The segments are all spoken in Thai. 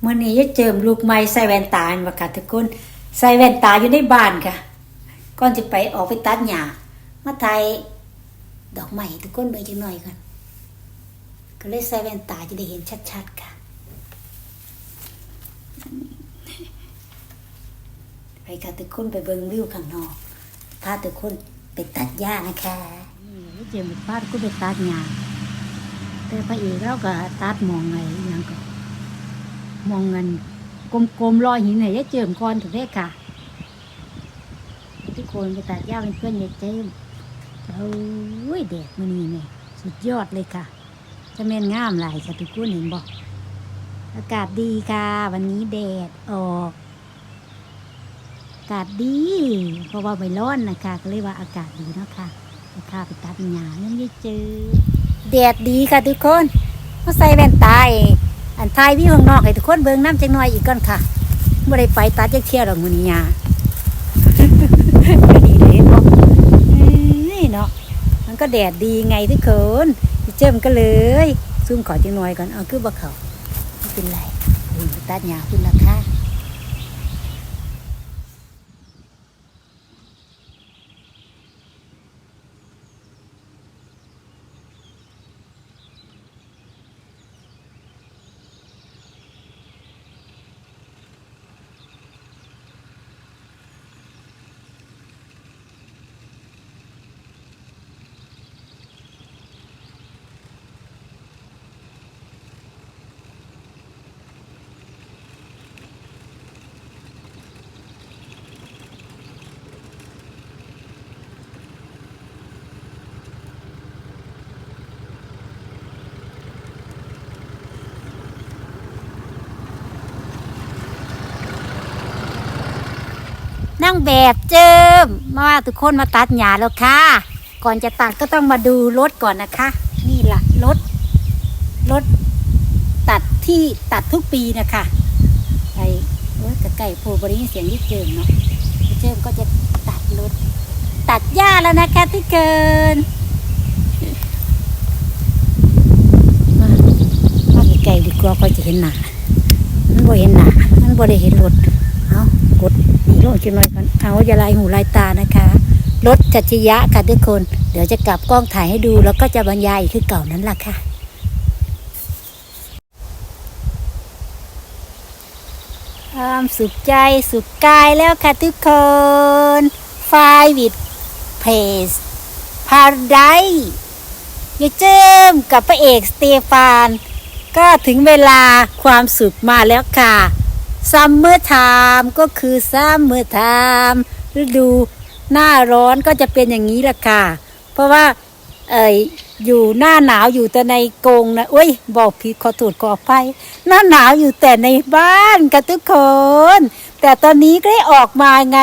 เมื่อนี้จะเจิมลูกไม้ใส่แว่นตาอันว่าค่ะทุกคนใส่แว่นตาอยู่ในบ้านค่ะก่อนจะไปออกไปตัดหญ้ามาถ่ายดอกไม้ให้ทุกคนเบิ่งจังหน่อยก่อนก็เลยใส่แว่นตาจะได้เห็นชัดๆค่ะ ไปค่ะทุกคนไปเบิ่งวิวข้างนอกพาทุกคนไปตัดหญ้านะคะนี่เจิมพาทุกคนไปตัดหญ้าแต่พระเอกเราก็ตัดมองไงยังก็ มองเงินกลมๆรอยหินไหนจะเจิมก่อนถึงได้ค่ะ ทุกคนไปตัดหญ้าเป็นเพื่อนยายเจิมโอ้ยแดดมันนี่เนี่ยสุดยอดเลยค่ะ จะเม่นงามหลายค่ะทุกคนเห็นบอกอากาศดีค่ะ วันนี้แดดออกอากาศดีเพราะว่าไม่ร้อนนะคะก็เลยว่าอากาศดีเนาะค่ะไปค่ะไปตัดหญ้ายังไม่เจอแดดดีค่ะทุกคนมาใส่แว่นตาเอง อันทายวิวข้างนอกให้ทุกคนเบิ่งน้ำจังน้อยอีกก่อนค่ะบ่ได้ไปตัดจักเที่ยวดอกมื้อนี้ยาดีเลยเนาะนี่เนาะมันก็แดดดีไงทุกคนเจิมก็เลยซุ่มขอจังน้อยก่อนเอาคือบ่เข้าไม่เป็นไรตัดหญ้าคุณราคา นั่งแบบเจิมมาทุกคนมาตัดหญ้าแล้วค่ะ ก่อนจะตัดก็ต้องมาดูรถก่อนนะคะ นี่ล่ะรถรถตัดที่ตัดทุกปีนะคะไอ้โอ้ยกะไก่โพบริเสียงยิ่เจิมเนาะเจิมก็จะตัดรถตัดหญ้าแล้วนะคะที่เกินมาไกลดีกว่าก็จะเห็นหนามันบ่เห็นหนามันบ่ได้เห็นรถเอา กดนี่ลงจังหน่อยก่อนเอาอย่าลายหูลายตานะคะรถจัชยะค่ะทุกคน เดี๋ยวจะกลับกล้องถ่ายให้ดู แล้วก็จะบรรยายอีกคือเก่านั้นล่ะค่ะความสุขใจสุขกายแล้วค่ะทุกคนไฟวิดเพสพาราไดยายเจิมกับพระเอกสเตฟาน ก็ถึงเวลาความสุขมาแล้วค่ะ ซัมเมอร์ไทม์ก็คือซัมเมอร์ไทม์ฤดูหน้าร้อนก็จะเป็นอย่างนี้แหละค่ะ เพราะว่าเอ่ยอยู่หน้าหนาวอยู่แต่ในกรงนะเอ้ย บอกผิดขอโทษขออภัยหน้าหนาวอยู่แต่ในบ้านกันทุกคน แต่ตอนนี้ก็ได้ออกมาไง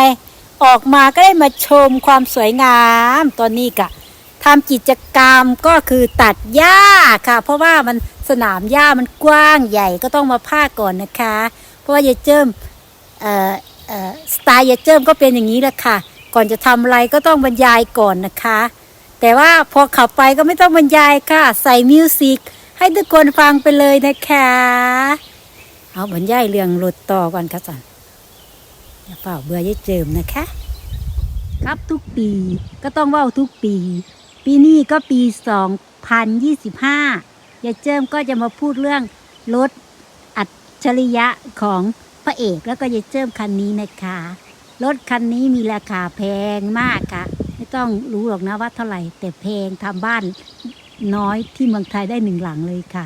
ออกมาก็ได้มาชมความสวยงาม ตอนนี้กะทำกิจกรรมก็คือตัดหญ้าค่ะ เพราะว่ามันสนามหญ้ามันกว้างใหญ่ก็ต้องมาพาก่อนนะคะ เพราะว่ายายเจิมเอ่อเอ่อสไตล์ยายเจิมก็เป็นอย่างนี้แหละค่ะ ก่อนจะทำอะไรก็ต้องบรรยายก่อนนะคะ แต่ว่าพอขับไปก็ไม่ต้องบรรยายค่ะ ใส่มิวสิกให้ทุกคนฟังไปเลยนะคะ เอาบรรยายเรื่องรถต่อก่อนค่ะสันอย่าเปล่าเบื่อยายเจิมนะคะ ครับทุกปีก็ต้องว่าทุกปี ปีนี้ก็ปี 2025ยายเจิมก็จะมาพูดเรื่องรถ ฉริยะของพระเอกแล้วก็ยายเจิมคันนี้นะคะ รถคันนี้มีราคาแพงมากค่ะ ไม่ต้องรู้หรอกนะว่าเท่าไหร่ แต่แพงทำบ้านน้อยที่เมืองไทยได้หนึ่งหลังเลยค่ะ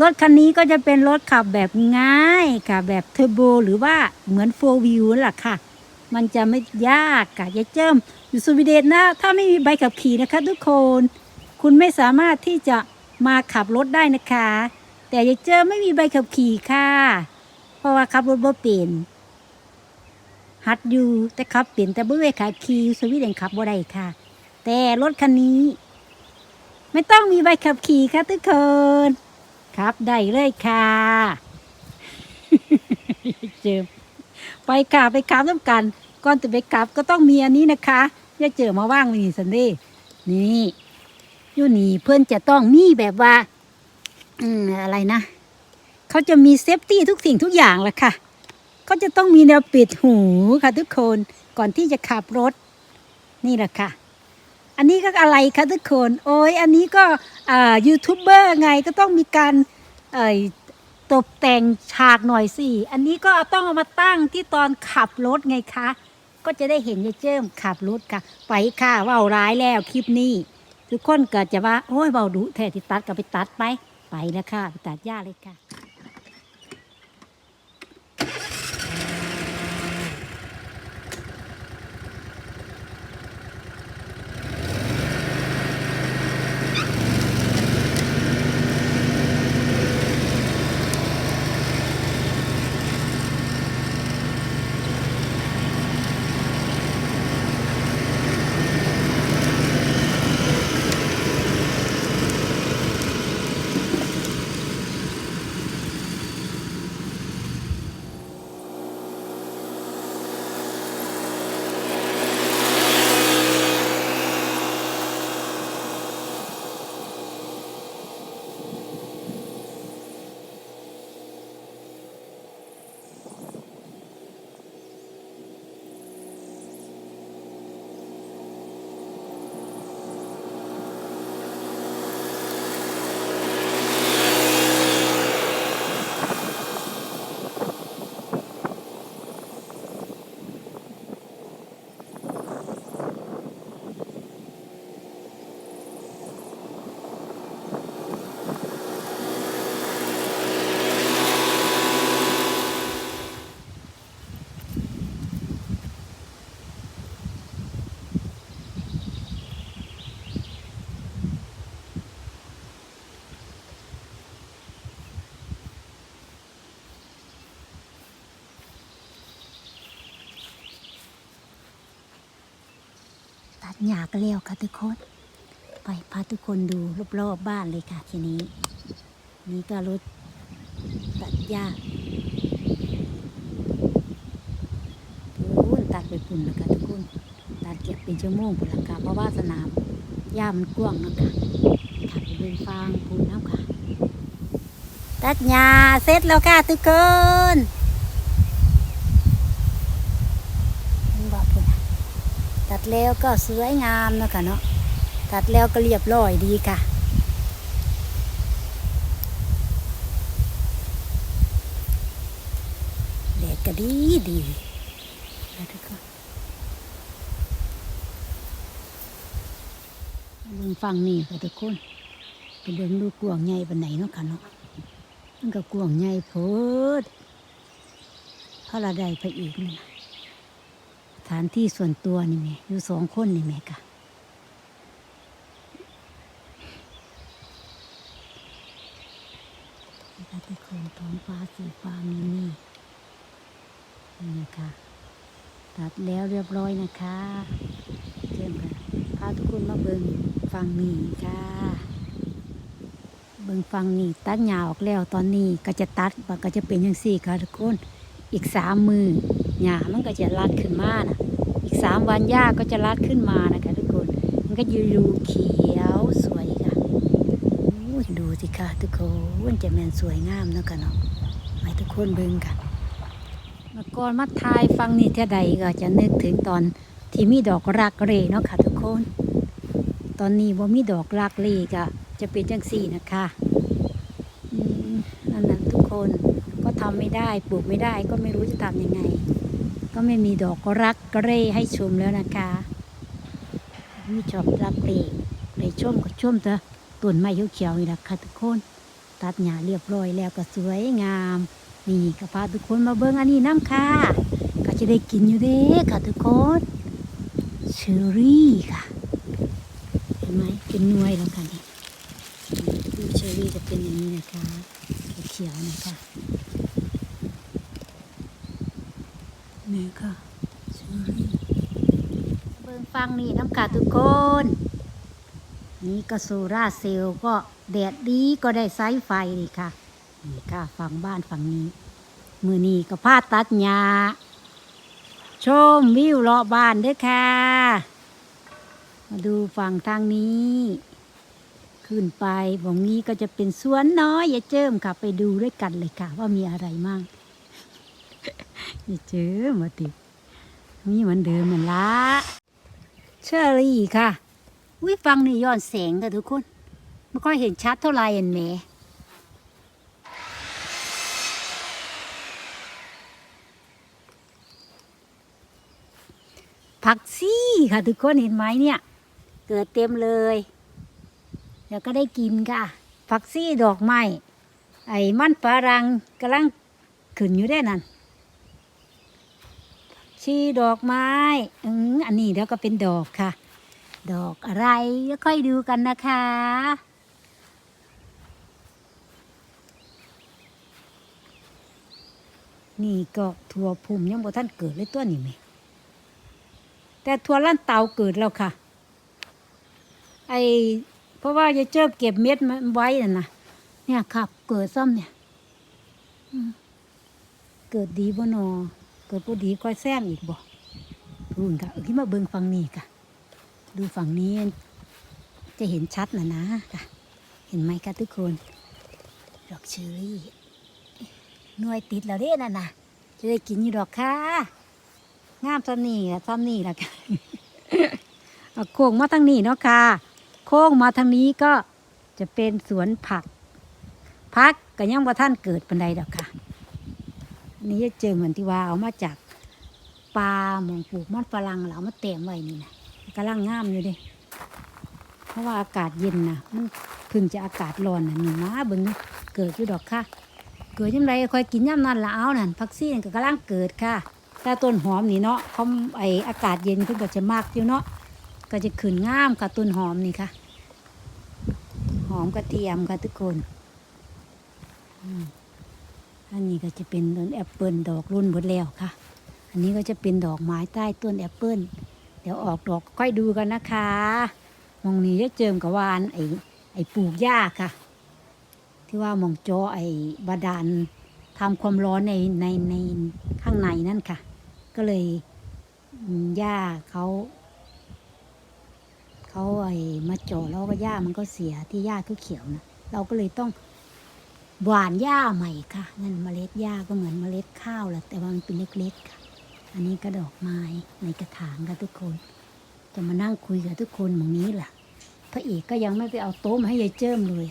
รถคันนี้ก็จะเป็นรถขับแบบง่ายค่ะ แบบเทอร์โบหรือว่าเหมือนโฟวิวแหละค่ะ มันจะไม่ยากค่ะยายเจิมอยู่สวีเดนนะ ถ้าไม่มีใบขับขี่นะคะทุกคน คุณไม่สามารถที่จะมาขับรถได้นะคะ แต่ยายเจิมไม่มีใบขับขี่ค่ะ เพราะว่าขับรถบ่เป็นหัดอยู่แต่ขับเปลี่ยนแต่บ่เวขาขี่อยู่สวีเดนขับบ่ได้ค่ะ แต่รถคันนี้ ไม่ต้องมีใบขับขี่ค่ะทุกคนขับได้เลยค่ะเจอไปค่ะไปขับน้ำกัน ก่อนจะไปขับก็ต้องมีอันนี้นะคะอย่าเจอมาว่างว้นี่สันเดย์นี่อยู่นี่เพื่อนจะต้องมีแบบว่า อืมอะไรนะเขาจะมีเซฟตี้ทุกสิ่งทุกอย่างแหละค่ะเขาจะต้องมีแนวปิดหูค่ะทุกคนก่อนที่จะขับรถ นี่แหละค่ะ อันนี้ก็อะไรคะทุกคน โอ้ยอันนี้ก็ยูทูบเบอร์ไงก็ต้องมีการตกแต่งฉากหน่อยสิอันนี้ก็ต้องเอามาตั้งที่ตอนขับรถไงคะ ก็จะได้เห็นยายเจิ้มขับรถค่ะ ไปค่ะว่าร้ายแล้วคลิปนี้ ทุกคนเก็จะว่า โอ้ยเบาดุแท้ที่ตัดก็ไปตัดไป ไปแล้วค่ะไปตัดหญ้าเลยค่ะ หญ้าก็แล้วค่ะทุกคน ไปพาทุกคนดูรอบๆบ้านเลยค่ะทีนี้ นี่ก็รถตัดหญ้าพูนตัดไปปุ่นแล้วค่ะทุกคนตัดเก็บเป็นชั่วโมงปุ่นละค่ะเพราะว่าสนามหญ้ามันกว้างนาะคะถัดไปเป็นฟางปุ่นน้ำค่ะ ตัดหญ้าเสร็จแล้วค่ะทุกคนบอกปุ่นน่ะ ตั ดแล้วก็สวยงามเนาะคะเนาะตัดแล้วก็เรียบร้อยดีค่ะ แดดก็ดีดีนะทุกคนเบิ่งฟังนี่ค่ะทุกคนไปเดินดูกวงใหญ่ปานไหนเนาะค่ะเนาะมันก็กวงใหญ่โพดพระราได้ไปอีกนี่นะ ถานที่ส่วนตัวนี่แม่อยู่สองคนนี่แม่ค่ะนี่ค่ะทุกคนท้องฟ้าสีฟ้ามีนี่นี่นะคะตัดแล้วเรียบร้อยนะคะเจิมค่ะพาทุกคนมาเบิงฟังนี่ค่ะ เบิงฟังนี่ตัดหญ้าออกแล้วตอนนี้ก็จะตัดก็จะเป็นอย่างสี่ค่ะทุกคน อีกสามมือหญ้ามันก็จะรัดขึ้นมานะอีกสามวันหญ้าก็จะรัดขึ้นมานะคะทุกคน มันก็จะดูเขียวสวยค่ะดูสิค่ะทุกคนจะแมนสวยงามเนาะค่ะเนาะให้ทุกคนเบิ่งค่ะเมื่อก่อนมาทายฟังนี่เท่าใดก็จะนึกถึงตอนที่มีดอกรักเรเนาะค่ะทุกคน ตอนนี้ว่ามีดอกรักเรก็จะเป็นจังสี่นะคะอืมนั่นนะทุกคน ทำไม่ได้ปลูกไม่ได้ก็ไม่รู้จะทำยังไง ก็ไม่มีดอกก็รักกรเร่ให้ชมแล้วนะคะมีชอบรักเร่เลยชมก็ชมเถอะต้นไม้เขียวๆนี่แหละค่ะทุกคน ตัดหญ้าเรียบร้อยแล้วก็สวยงาม นี่ก็พาทุกคนมาเบิ้งอันนี้น้ำค่ะ ก็จะได้กินอยู่เด้ค่ะทุกคนเชอรี่ค่ะเห็นไหมเป็นหน่วยแล้วค่ะนี่เชอรี่จะเป็นอย่างนี้นะคะเขียวๆนะคะ นี่ค่ะเชอรี่เบิ่งฟังนี่น้ำกาทุกคน นี่ก็โซล่าเซลล์ก็แดดดีก็ได้ไซส์ไฟนี่ค่ะ นี่ค่ะฝั่งบ้านฝั่งนี้ มือนี้ก็พาตัดหญ้าชมวิวรอบบ้านด้วยค่ะ มาดูฝั่งทางนี้ ขึ้นไปบองนี้ก็จะเป็นสวนน้อยอย่าเจิมค่ะ ไปดูด้วยกันเลยค่ะ ว่ามีอะไรมั่ง อย่าเจิมมาติมีเหมือนเดิมเหมือนละเชอรี่ค่ะวิฟังนี่ย้อนแสงค่ะทุกคนไม่ค่อยเห็นชัดเท่าไหร่เห็นไหมผักซี่ค่ะทุกคนเห็นไหมเนี่ย เกิดเต็มเลย เดี๋ยวก็ได้กินค่ะ ผักซี่ดอกไม้ไอ้มันฝรั่งกำลังขึ้นอยู่ได้นั่น ชีดอกไม้อืมอันนี้เดี๋ยวก็เป็นดอกค่ะ ดอกอะไรเดี๋ยวค่อยดูกันนะคะ นี่ก็ถั่วพุ่มยังบ่ท่านเกิดเลยตัวนี้ไหมแต่ถั่วลั่นเตาเกิดแล้วค่ะ ไอเพราะว่าจะเจอเก็บเม็ดมันไว้น่ะนะเนี่ยครับ เกิดซ้ำเนี่ยเกิดดีบ่นอ กิดบ่ดีค่อยแซมอีกบ่พูนค่ะที่มาเบิ่งฝั่งนี้ค่ะดูฝั่งนี้จะเห็นชัดนะนะค่ะเห็นไหมคะทุกคนดอกเชอรี่หน่วยติดแล้วเด้น่ะนะจะได้กินอยู่ดอกค่ะงามซ้ำนี่อะซ้ำนี่ละค่ะโค้งมาทางนี้เนาะค่ะ โค้งมาทางนี้ก็จะเป็นสวนผักพักก็ยังว่าท่านเกิดปันใดดอกค่ะ นี้จะเจอเหมือนที่ว่าเอามาจากปลาหมองปลูกมันฝรั่งเราเอามาเต็มไว้นี่นะกำลังงามอยู่เด้เพราะว่าอากาศเย็นนะมันเพึ่งจะอากาศร้อนนะนี่มาเบิ่งนี่เกิดอยู่ดอกค่ะ เกิดยังไงคอยกินย่ำนั่นละเอานั่นพักซี่ก็กำลังเกิดค่ะแต่ต้นหอมนี่เนาะเขาไออากาศเย็นเพิ่นก็จะมากอยู่เนาะก็จะขึ้นงามค่ะต้นหอมนี่ค่ะ หอมกระเทียมค่ะทุกคน อืม อันนี้ก็จะเป็นต้นแอปเปิลดอกรุ่นหมดแล้วค่ะ อันนี้ก็จะเป็นดอกไม้ใต้ต้นแอปเปิลเดี๋ยวออกดอกค่อยดูกันนะคะมองนี้จะเจิมกับวานไอ้ไอ้ปลูกหญ้าค่ะ ที่ว่ามองจอไอ้บาดาลทำความร้อนในในในข้างในนั่นค่ะ ก็เลยหญ้าเขาเขาไอ้มาจาะแล้วก็หญ้ามันก็เสียที่หญ้าเขียวๆนะเราก็เลยต้อง หวานหญ้าใหม่ค่ะ นั่นเมล็ดหญ้าก็เหมือนเมล็ดข้าวแหละแต่ว่ามันเป็นเล็กๆค่ะ อันนี้ก็ดอกไม้ในกระถางค่ะทุกคน จะมานั่งคุยกับทุกคนอย่างนี้แหละพระเอกก็ยังไม่ไปเอาโต๊ะมาให้ยายเจิ้มเลย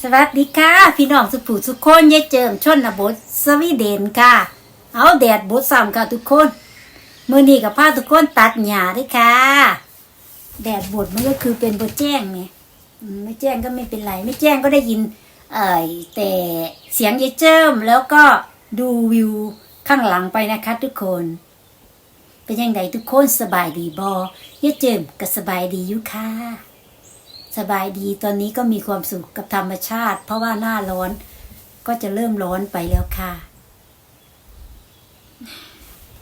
สวัสดีค่ะ พี่น้องสุผูสุกคนยายเจิมชนบทสวีเดนค่ะ เอาแดดบดซ้ำค่ะทุกคน มือนี้กับผ้าทุกคนตัดหญ้าด้วยค่ะ แดดบดมันก็คือเป็นโบแจ้งไงไม่แจ้งก็ไม่เป็นไร ไม่แจ้งก็ได้ยินเอ่ยแต่เสียงยายเจิมแล้วก็ดูวิวข้างหลังไปนะคะทุกคน เป็นยังไงทุกคนสบายดีบอยายเจิมก็สบายดีอยู่ค่ะสบายดีตอนนี้ก็มีความสุขกับธรรมชาติ เพราะว่าหน้าร้อนก็จะเริ่มร้อนไปแล้วค่ะ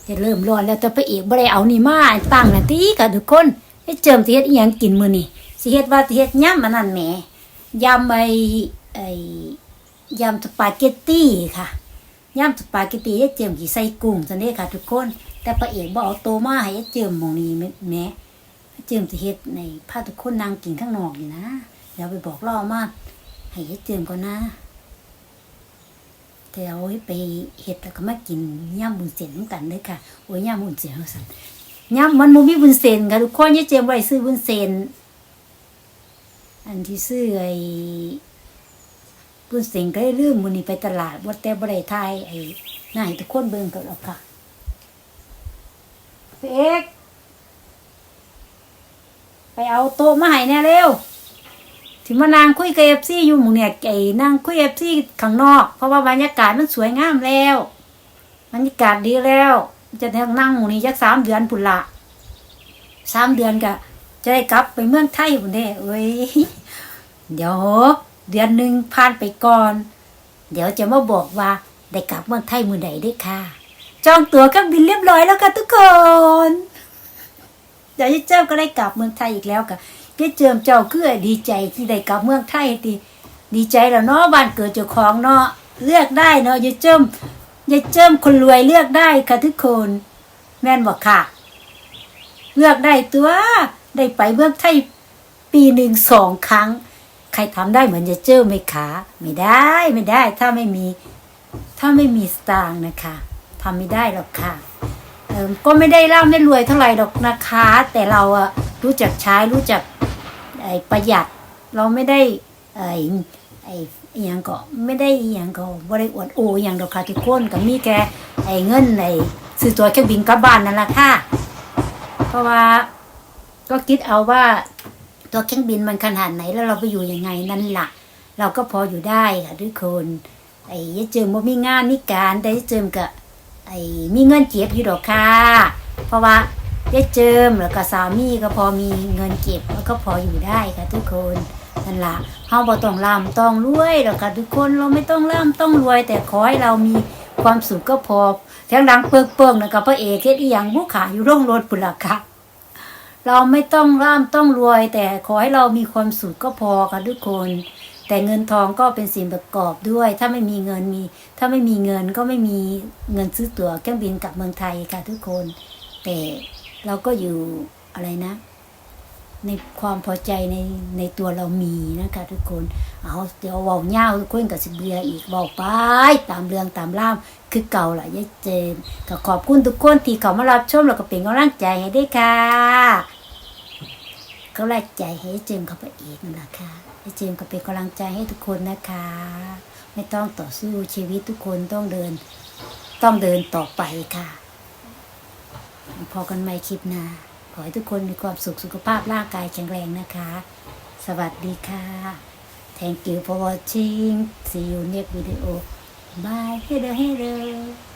จะเริ่มร้อนแล้วแต่พระเอกบ่ได้เอานี่มาตั้งนาทีกับทุกคน ให้เจิมสิเฮ็ดอีหยังกินมื้อนี่สิเฮ็ดว่าสิเฮ็ดยำอันนั้นแหมยำไอ้ไอ้ยำสปาเกตตี้ค่ะยำสปาเกตตี้เจิมกี่ใส่กุ้งซั่นเด้ค่ะ ทุกคน แต่พระเอกบ่เอาโตมาให้เจิมหม่องนี้แหมเจิมจะเฮ็ดในพาทุกคนนั่งกินข้างนอกนี่นะเดี๋ยวไปบอกล่อมาให้เจิมก่อนนะแต่เอาไว้ไปเฮ็ดแล้วก็มากินย่ำบุญเส้นนกันเด้อค่ะ โอ้ยย่ำบุญเส้นสัน ย่ำมันบ่มีบุญเส้นค่ะทุกคนอย่เจมไว้ซื้อบุญเส้นอันที่ซื้อไอ้บุญเส้นก็ได้ลืมมือนี้ไปตลาดบ่แต่บ่ไทยไอ้หน้าให้ทุกคนเบิ่งก็แล้วค่ะเอกไปเอาโต๊ะมาให้แน่เร็วที่มานางคุยกับเอฟซีอยู่หมู่เนี่ยไอ้นางคุยเอฟซีข้างนอก เพราะว่าบรรยากาศมันสวยงามแล้วบรรยากาศดีแล้ว จะนั่งหมู่นี้จักสามเดือนพุ่นละสามเดือนก็จะได้กลับไปเมืองไทยพุ่นเด้เอ้ยเดี๋ยวเดือนหนึ่งผ่านไปก่อน เดี๋ยวจะมาบอกว่าได้กลับเมืองไทยมือใดเด้ค่ะ จองตั๋วเครื่องบินเรียบร้อยแล้วค่ะทุกคนเดี๋ยวยายเจ้าก็ได้กลับเมืองไทยอีกแล้วกะยายเจิมเจ้าคือดีใจที่ได้กลับเมืองไทยตีดีใจแล้วเนาะบ้านเกิดเจ้าของเนาะเลือกได้เนาะยายเจิม ยายเจิมคนรวยเลือกได้ค่ะทุกคน แม่นบอกค่ะ เลือกได้ตัว ได้ไปเมืองไทยปีหนึ่งสองครั้ง ใครทำได้เหมือนจะเจ้าไหมคะไม่ได้ไม่ได้ ถ้าไม่มี ถ้าไม่มีสตางค์นะคะทำไม่ได้หรอกค่ะก็ไม่ได้ร่ำไม่รวยเท่าไหร่หรอกนะคะ แต่เราอะรู้จักใช้รู้จักไอประหยัด เราไม่ได้ไอ้ อ้อหย่างก็ไม่ได้อหย่างก็บริอวดโออหย่างดอกค่ะทุกคนก็มีแค่ไอ้เงินไอ้ซื้อตัวเครื่องบินกลับบ้านนั่นแหละค่ะ เพราะว่าก็คิดเอาว่าตัวเครื่องบินมันขนาดไหนแล้วเราไปอยู่ยังไงนั่นแหละเราก็พออยู่ได้ค่ะทุกคนไอ้ยเจิมบ่มีงานมีการแต่ยายเจิมก็ไอ้มีเงินเก็บอยู่ดอกค่ะ เพราะว่ายายเจิมแล้วก็สามีก็พอมีเงินเก็บแล้วก็พออยู่ได้ค่ะทุกคนันละเฮาบ่ต้องร่ำต้องรวยหรอกค่ะทุกคนเราไม่ต้องร่ำต้องรวย แต่ขอให้เรามีความสุขก็พอแถงดังเปิงๆนะกับพระเอกเฮ็ดอีหยังผู้ขาอยู่โรงรถพุ่นล่ะค่ะเราไม่ต้องร่ำต้องรวย แต่ขอให้เรามีความสุขก็พอค่ะทุกคน แต่เงินทองก็เป็นสิ่งประกอบด้วย ถ้าไม่มีเงินมี ถ้าไม่มีเงินก็ไม่มีเงินซื้อตั๋วเครื่องบินกลับเมืองไทยค่ะทุกคน แต่เราก็อยู่อะไรนะ ในความพอใจในในตัวเรามีนะคะทุกคน เอาเดี๋ยวเว้าเงาวทุกคนกับสิเบียอีกเว้าไป ตามเรื่องตามล่ามคือเก่าล่ะยายเจนก็ขอบคุณทุกคนที่เขามารับชมแล้วก็เป็นกำลังใจให้ด้วยค่ะก็แรงใจให้เจมเขาไปอีกนั่นแหละค่ะให้เจมก็เป็นกำลังใจให้ทุกคนนะคะ ไม่ต้องต่อสู้ชีวิตทุกคนต้องเดิน ต้องเดินต่อไปค่ะ พอกันใหม่คลิปหน้า ขอให้ทุกคนมีความสุขสุขภาพร่างกายแข็งแรงนะคะ สวัสดีค่ะ Thank you for watching see you next video bye hello hello